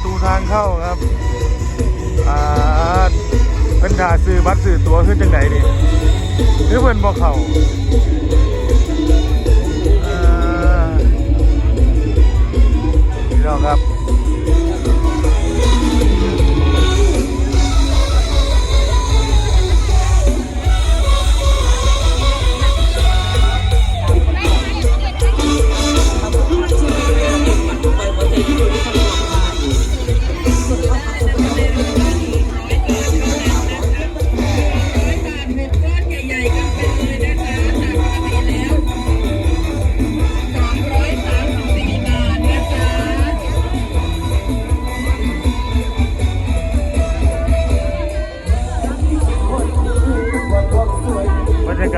ประตูทางเข้าครับอ่าเป็นถ่าซื้อบัตรซื้อตั๋วขึ้นจังไหนดิหรือเพิ่นบอกเขาอ่าพี่น้องครับ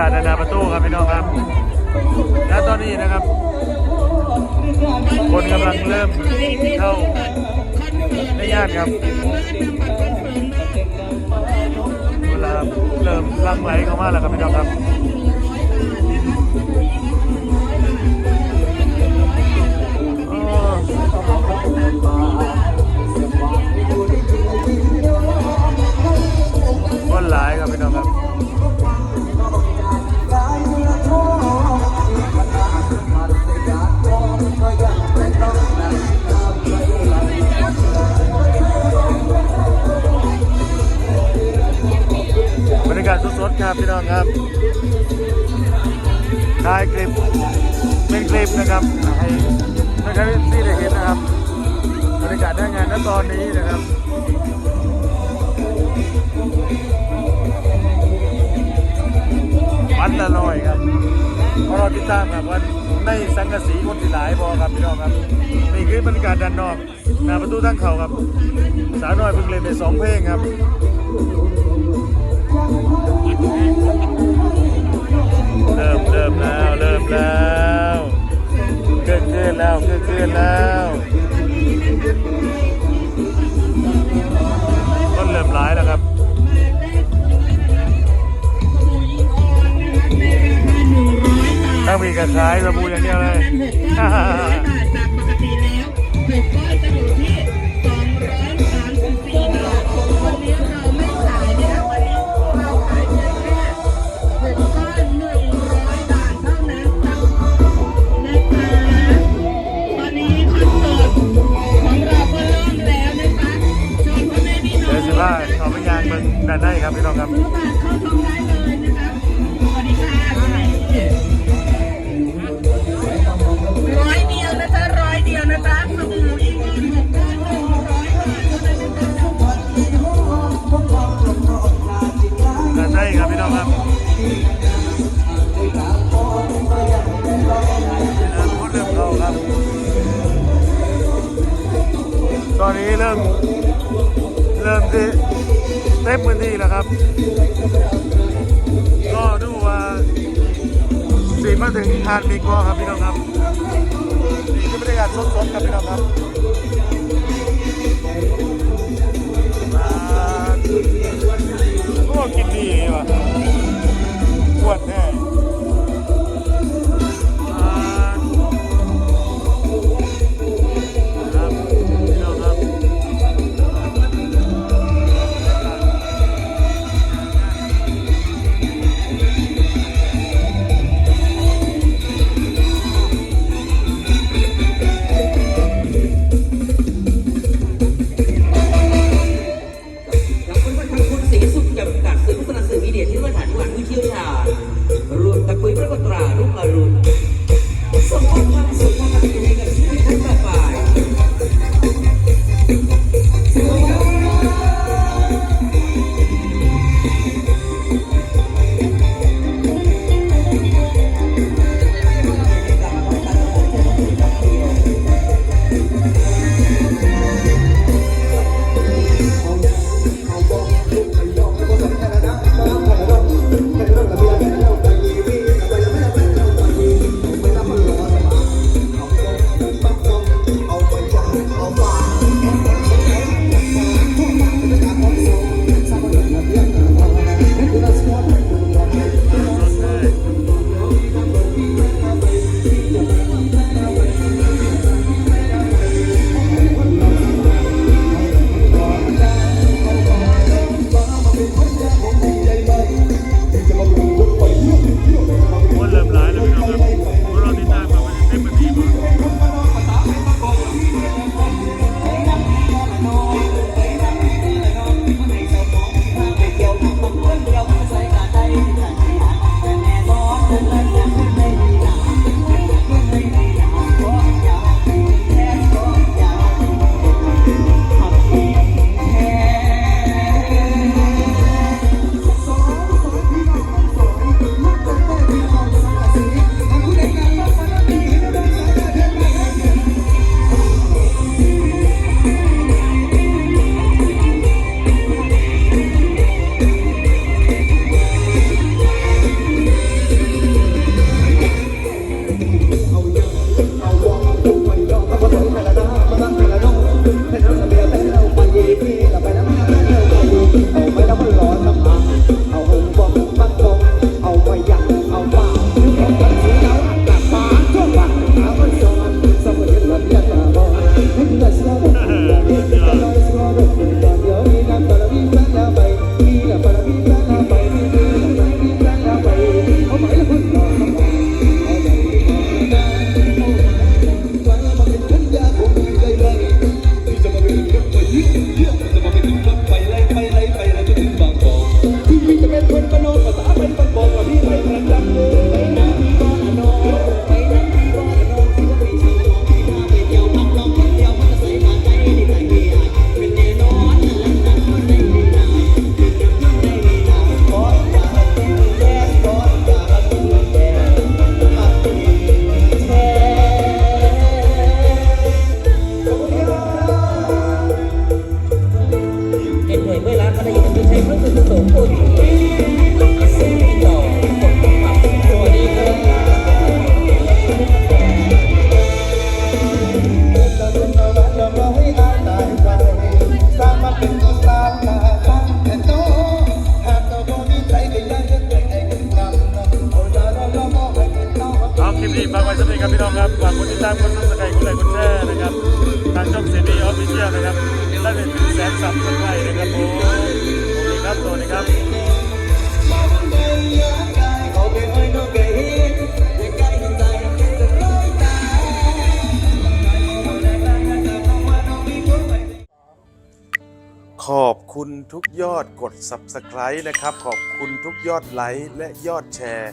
ากาศนานาประตูครับพี่น้องครับ และตอนนี้นะครับ คนกำลังเริ่มเข้าในย่านครับเวลาเริ่มลังไหลเข้ามาแล้วครับพี่น้องครับคน รรยากาศสดๆครับพี่น้องครับถ่ายคลิปเป็นคลิปนะครับให้ให้ท่านที่ได้เห็นนะครับบรรยากาศหน้างานณตอนนี้นะครับวันละร้อยครับเพราะเราติดตามครับว่าในสังกะสีคนที่หลายบอครับพี่น้องครับนี่คือบรรยากาศด้านนอกหน้าประตูทางเขาครับ สาวน้อยเพิ่งเล่นไปสองเพลงครับ เริ่มเริ่มแล้วเริ่มแล้วเกิดขึ้นแล้วเกิดขึ้นแล้วต้นเริ่มร้ายแล้วครับถ้ามีกระชายสบู่อย่างเดียวเลยจากปกติแล้วหกก้อนจะอยู่ที่างด้านในครับพี่น้องครับอนุบาลเข้าชมได้เลยนะคะสวัสดีค่ะร้อยเดียวนะจ๊ะร้อยเดียวนะจ๊ะสบู่อีกหนึ่งร้อยบาทเท่านั้นะจ๊ะด้านในครับพี่น้องครับพูดเรื่องเขาครับ ตอนนี้เริ่มเริ่มที่ ต็มพื้นที่แล้วครับก็ดูว่าสีมาถึงทานมีกอครับพี่น้องครับนี่คือบรรยากาศสดๆครับพี่น้องครับมาโอ้กินดีว่ะ นี้ฝากไว้สำหรับพี่น้องครับฝากกดติดตามกดซับสไครต์กดไลค์กดแชร์นะครับทางช่องเซนีออฟฟิเชียลนะครับได้เป็นแสนสับสไครต์นะครับผมสวัสดีครับสวัสดีครับขอบคุณทุกยอดกด Subscribe นะครับ ขอบคุณทุกยอดไลค์และยอดแชร์